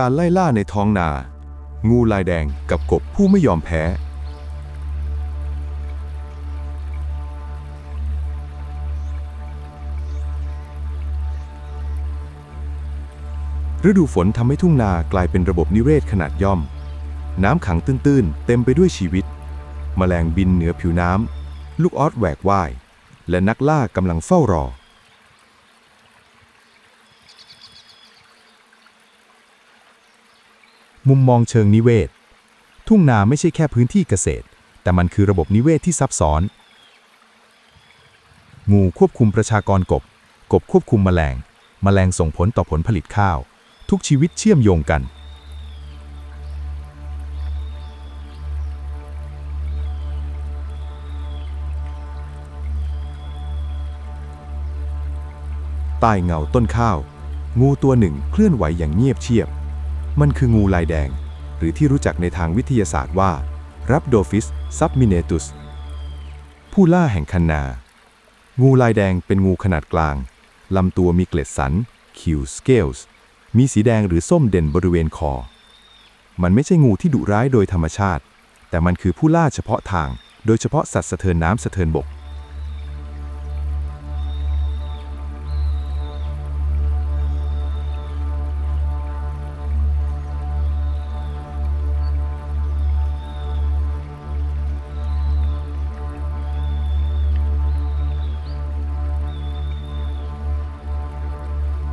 การไล่ล่าในท้องนา งูลายแดงกับกบผู้ไม่ยอมแพ้ ฤดูฝนทำให้ทุ่งนากลายเป็นระบบนิเวศขนาดย่อม น้ำขังตื้นๆ เต็มไปด้วยชีวิต แมลงบินเหนือผิวน้ำ ลูกออสแหวกว่าย และนักล่ากำลังเฝ้ารอ มุมมองเชิงนิเวศ ทุ่งนาไม่ใช่แค่พื้นที่เกษตร แต่มันคือระบบนิเวศที่ซับซ้อน งูควบคุมประชากรกบ กบควบคุมแมลง แมลงส่งผลต่อผลผลิตข้าว ทุกชีวิตเชื่อมโยงกัน ใต้เงาต้นข้าว งูตัวหนึ่งเคลื่อนไหวอย่างเงียบเชียบ มันคืองูลายแดง หรือที่รู้จักในทางวิทยาศาสตร์ว่า Rhabdophis subminatus ผู้ล่าแห่งคันนา งูลายแดงเป็นงูขนาดกลาง ลำตัวมีเกล็ดสันคิวสเกลส์มีสีแดงหรือส้มเด่นบริเวณคอ มันไม่ใช่งูที่ดุร้ายโดยธรรมชาติ แต่มันคือผู้ล่าเฉพาะทาง โดยเฉพาะสัตว์สะเทินน้ำสะเทินบก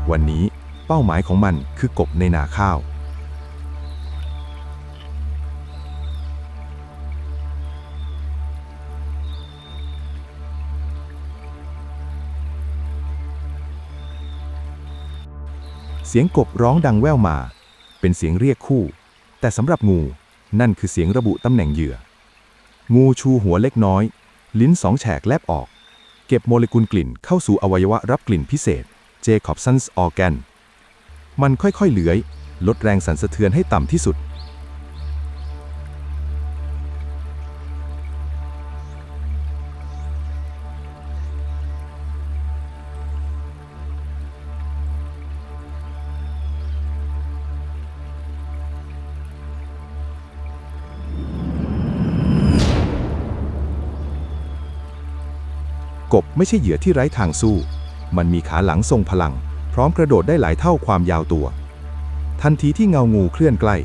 วันนี้เป้าหมายของมันคือกบในนาข้าว เสียงกบร้องดังแว่วมา เป็นเสียงเรียกคู่ แต่สำหรับงูนั่นคือเสียงระบุตำแหน่งเหยื่อ งูชูหัวเล็กน้อย ลิ้นสองแฉกแลบออก เก็บโมเลกุลกลิ่นเข้าสู่อวัยวะรับกลิ่นพิเศษ เจคอบสันส์ออแกนมันค่อยๆเลื้อย ลดแรงสั่นสะเทือนให้ต่ำที่สุด กบไม่ใช่เหยื่อที่ไร้ทางสู้ มันมีขาหลังทรงพลัง พร้อมกระโดดได้หลายเท่าความยาวตัว ทันทีที่เงางูเคลื่อนใกล้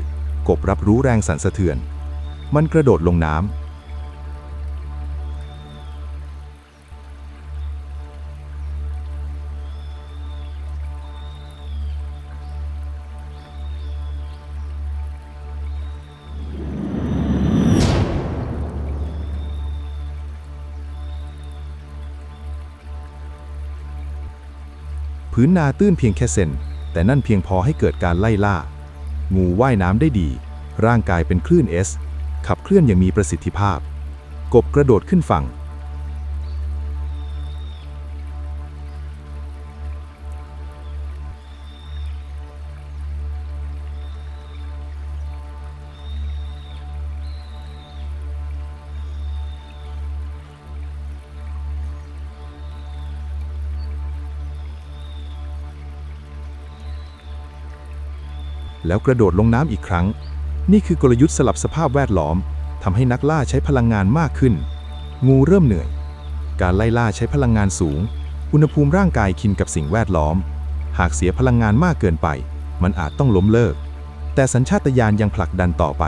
กบรับรู้แรงสั่นสะเทือน มันกระโดดลงน้ พื้นนาตื้นเพียงแค่เซนแต่นั่นเพียงพอให้เกิดการไล่ล่า งูว่ายน้ำได้ดี ร่างกายเป็นคลื่นเอสขับเคลื่อนอย่างมีประสิทธิภาพ กบกระโดดขึ้นฝั่ง แล้วกระโดดลงน้ำอีกครั้ง นี่คือกลยุทธ์สลับสภาพแวดล้อมทำให้นักล่าใช้พลังงานมากขึ้น งูเริ่มเหนื่อย การไล่ล่าใช้พลังงานสูง อุณหภูมิร่างกายคินกับสิ่งแวดล้อม หากเสียพลังงานมากเกินไป มันอาจต้องล้มเลิก แต่สัญชาตญาณยังผลักดันต่อไป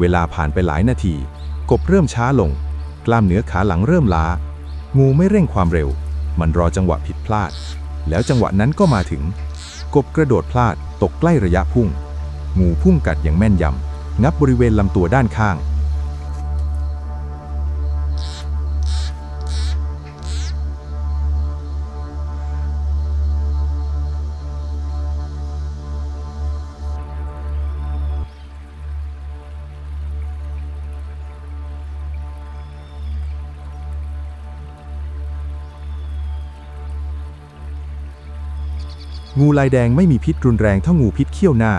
เวลาผ่านไปหลายนาที กบเริ่มช้าลง กล้ามเนื้อขาหลังเริ่มล้า งูไม่เร่งความเร็ว มันรอจังหวะผิดพลาด แล้วจังหวะนั้นก็มาถึง กบกระโดดพลาดตกใกล้ระยะพุ่ง งูพุ่งกัดอย่างแม่นยำงับบริเวณลำตัวด้านข้าง งูลายแดงไม่มีพิษรุนแรงเท่างูพิษเขี้ยวหน้า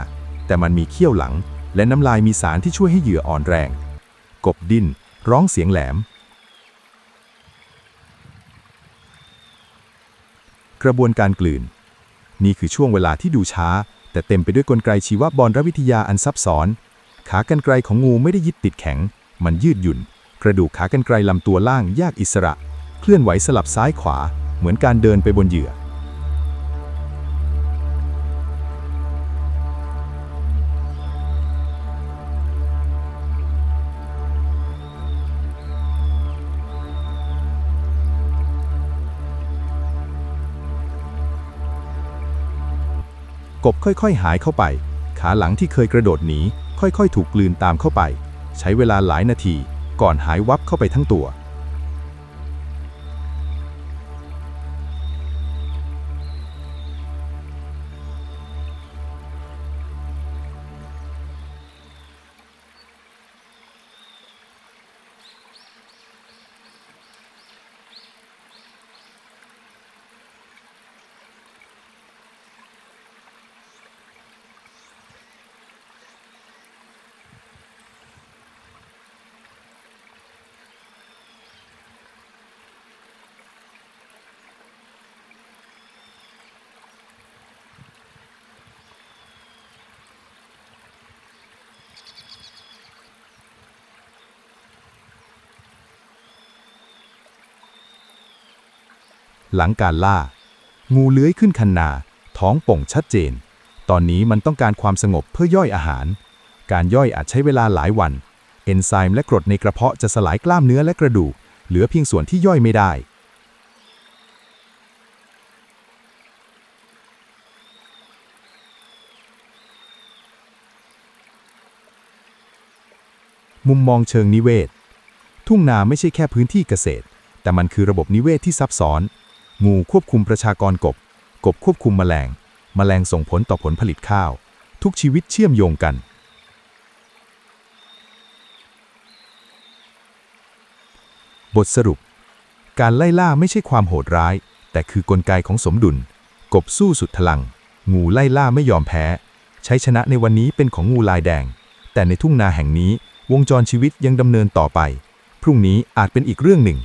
แต่มันมีเขี้ยวหลัง และน้ำลายมีสารที่ช่วยให้เหยื่ออ่อนแรง กบดิ้นร้องเสียงแหลม กระบวนการกลืน นี่คือช่วงเวลาที่ดูช้า แต่เต็มไปด้วยกลไกชีวบอลรวิทยาอันซับซ้อน ขากรรไกรของงูไม่ได้ยึดติดแข็ง มันยืดหยุ่น กระดูกขากรรไกรลำตัวล่างแยกอิสระ เคลื่อนไหวสลับซ้ายขวา เหมือนการเดินไปบนเหยื่อ กบค่อยๆ หายเข้าไป ขาหลังที่เคยกระโดดหนีค่อยๆ ถูกกลืนตามเข้าไป ใช้เวลาหลายนาที ก่อนหายวับเข้าไปทั้งตัว หลังการล่า งูเลื้อยขึ้นคันนา ท้องโป่งชัดเจน ตอนนี้มันต้องการความสงบเพื่อย่อยอาหาร การย่อยอาจใช้เวลาหลายวัน เอนไซม์และกรดในกระเพาะจะสลายกล้ามเนื้อและกระดูก เหลือเพียงส่วนที่ย่อยไม่ได้ มุมมองเชิงนิเวศ ทุ่งนาไม่ใช่แค่พื้นที่เกษตร แต่มันคือระบบนิเวศที่ซับซ้อน งูควบคุมประชากรกบ กบควบคุมแมลง แมลงส่งผลต่อผลผลิตข้าว ทุกชีวิตเชื่อมโยงกัน บทสรุป การไล่ล่าไม่ใช่ความโหดร้าย แต่คือกลไกของสมดุล กบสู้สุดพลัง งูไล่ล่าไม่ยอมแพ้ ใช้ชนะในวันนี้เป็นของงูลายแดง แต่ในทุ่งนาแห่งนี้วงจรชีวิตยังดำเนินต่อไป พรุ่งนี้อาจเป็นอีกเรื่องหนึ่ง